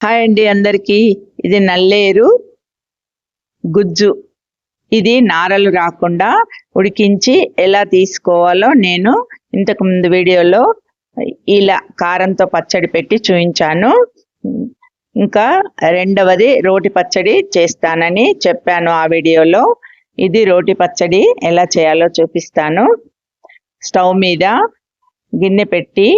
Hi అండి అందరికీ. ఇది నల్లేరు గుజ్జు. ఇది నారలు రాకుండా ఉడికించి ఎలా తీసుకోవాలో నేను ఇంతకు ముందు వీడియోలో ఇలా కారంతో పచ్చడి పెట్టి చూపించాను ఇంకా రెండవది రోటి పచ్చడి చేస్తానని చెప్పాను ఆ వీడియోలో. ఇది రోటి పచ్చడి ఎలా చేయాలో చూపిస్తాను. స్టవ్ మీద గిన్నె పెట్టి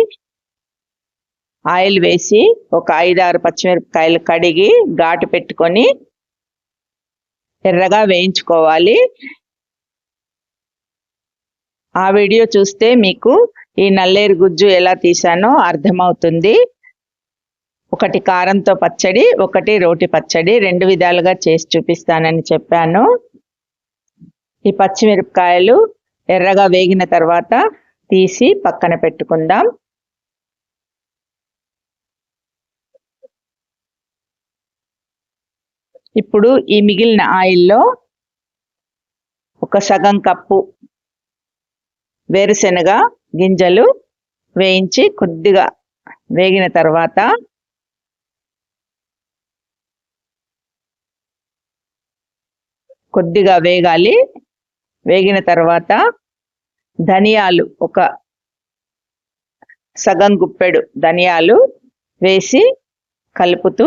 ఆయిల్ వేసి ఒక ఐదారు పచ్చిమిరపకాయలు కడిగి ఘాటు పెట్టుకొని ఎర్రగా వేయించుకోవాలి. ఆ వీడియో చూస్తే మీకు ఈ నల్లేరు గుజ్జు ఎలా తీసానో అర్థమవుతుంది. ఒకటి కారంతో పచ్చడి ఒకటి రోటి పచ్చడి రెండు విధాలుగా చేసి చూపిస్తానని చెప్పాను. ఈ పచ్చిమిరపకాయలు ఎర్రగా వేగిన తర్వాత తీసి పక్కన పెట్టుకుందాం. ఇప్పుడు ఈ మిగిలిన ఆయిల్లో ఒక సగం కప్పు వేరుశనగ గింజలు వేయించి కొద్దిగా వేగిన తర్వాత కొద్దిగా వేగాలి. వేగిన తర్వాత ధనియాలు ఒక సగం గుప్పెడు ధనియాలు వేసి కలుపుతూ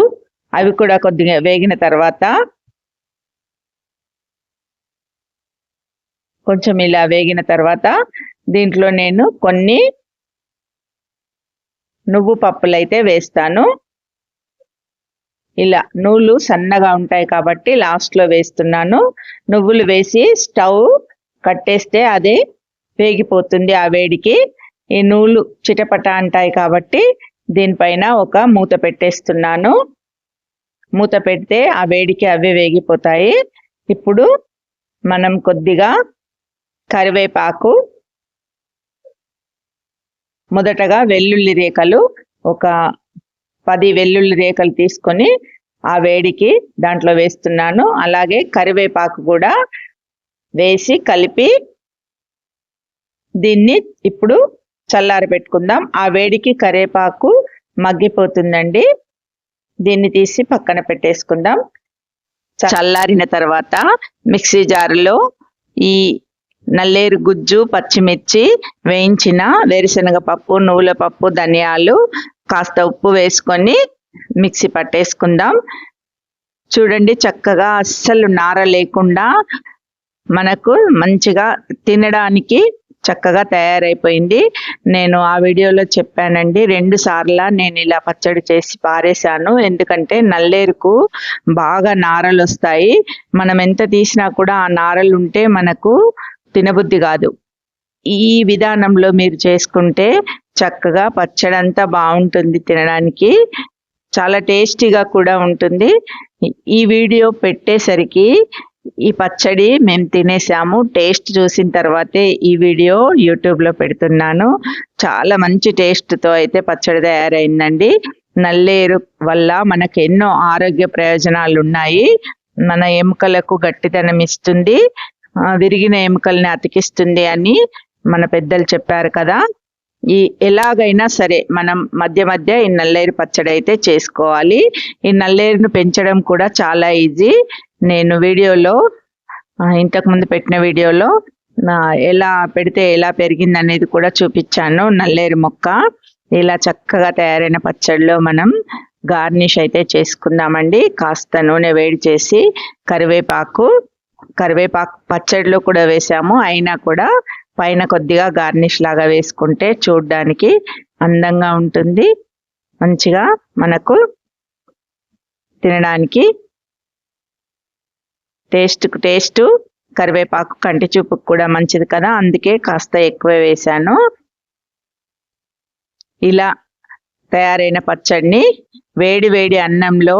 అవి కూడా కొద్దిగా వేగిన తర్వాత కొంచెం ఇలా వేగిన తర్వాత దీంట్లో నేను కొన్ని నువ్వు పప్పులు అయితే వేస్తాను. ఇలా నూలు సన్నగా ఉంటాయి కాబట్టి లాస్ట్లో వేస్తున్నాను. నువ్వులు వేసి స్టవ్ కట్టేస్తే అది వేగిపోతుంది ఆ వేడికి. ఈ నూలు చిటపట అంటాయి కాబట్టి దీనిపైన ఒక మూత పెట్టేస్తున్నాను. మూత పెడితే ఆ వేడికి అవే వేగిపోతాయి. ఇప్పుడు మనం కొద్దిగా కరివేపాకు మొదటగా వెల్లుల్లి రేఖలు ఒక పది వెల్లుల్లి రేఖలు తీసుకొని ఆ వేడికి దాంట్లో వేస్తున్నాను. అలాగే కరివేపాకు కూడా వేసి కలిపి దీన్ని ఇప్పుడు చల్లారి పెట్టుకుందాం ఆ వేడికి కరివేపాకు మగ్గిపోతుందండి. దీన్ని తీసి పక్కన పెట్టేసుకుందాం. చల్లారిన తర్వాత మిక్సీ జారులో ఈ నల్లేరు గుజ్జు పచ్చిమిర్చి వేయించిన వేరుశనగ పప్పు నువ్వుల పప్పు ధనియాలు కాస్త ఉప్పు వేసుకొని మిక్సీ పట్టేసుకుందాం. చూడండి చక్కగా అస్సలు నార లేకుండా మనకు మంచిగా తినడానికి చక్కగా తయారైపోయింది. నేను ఆ వీడియోలో చెప్పానండి రెండు సార్లు నేను ఇలా పచ్చడి చేసి పారేశాను. ఎందుకంటే నల్లేరుకు బాగా నారలు వస్తాయి మనం ఎంత తీసినా కూడా ఆ నారలు ఉంటే మనకు తినబుద్ధి కాదు. ఈ విధానంలో మీరు చేసుకుంటే చక్కగా పచ్చడి అంతా బాగుంటుంది తినడానికి. చాలా టేస్టీగా కూడా ఉంటుంది. ఈ వీడియో పెట్టేసరికి ఈ పచ్చడి మేము తినేసాము. టేస్ట్ చూసిన తర్వాతే ఈ వీడియో యూట్యూబ్లో పెడుతున్నాను. చాలా మంచి టేస్ట్తో అయితే పచ్చడి తయారైందండి. నల్లేరు వల్ల మనకు ఎన్నో ఆరోగ్య ప్రయోజనాలు ఉన్నాయి మన ఎముకలకు గట్టిదనం ఇస్తుంది. విరిగిన ఎముకల్ని అతికిస్తుంది అని మన పెద్దలు చెప్పారు కదా. ఈ ఎలాగైనా సరే మనం మధ్య మధ్య ఈ నల్లేరు పచ్చడి అయితే చేసుకోవాలి. ఈ నల్లేరును పెంచడం కూడా చాలా ఈజీ. నేను వీడియోలో ఇంతకు ముందు పెట్టిన వీడియోలో ఎలా పెడితే ఎలా పెరిగింది అనేది కూడా చూపించాను. నల్లేరు మొక్క ఇలా చక్కగా తయారైన పచ్చడిలో మనం గార్నిష్ అయితే చేసుకుందామండి. కాస్త నూనె వేడి చేసి కరివేపాకు కరివేపాకు పచ్చడిలో కూడా వేసాము. అయినా కూడా పైన కొద్దిగా గార్నిష్ లాగా వేసుకుంటే చూడ్డానికి అందంగా ఉంటుంది. మంచిగా మనకు తినడానికి టేస్ట్కు టేస్ట్. కరివేపాకు కంటి చూపుకు కూడా మంచిది కదా. అందుకే కాస్త ఎక్కువ వేశాను. ఇలా తయారైన పచ్చడిని వేడి వేడి అన్నంలో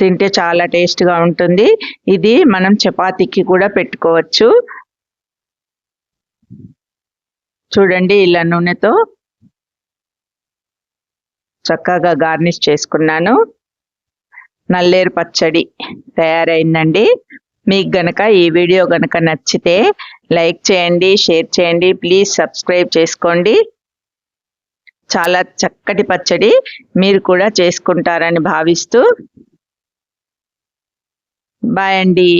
తింటే చాలా టేస్ట్గా ఉంటుంది. ఇది మనం చపాతీకి కూడా పెట్టుకోవచ్చు. చూడండి ఇలా నూనెతో చక్కగా గార్నిష్ చేసుకున్నాను. నల్లేరు పచ్చడి తయారైందండి. మీకు గనక ఈ వీడియో గనక నచ్చితే లైక్ చేయండి షేర్ చేయండి ప్లీజ్ సబ్స్క్రైబ్ చేసుకోండి. చాలా చక్కటి పచ్చడి మీరు కూడా చేసుకుంటారని భావిస్తూ. బాయ్ అండి.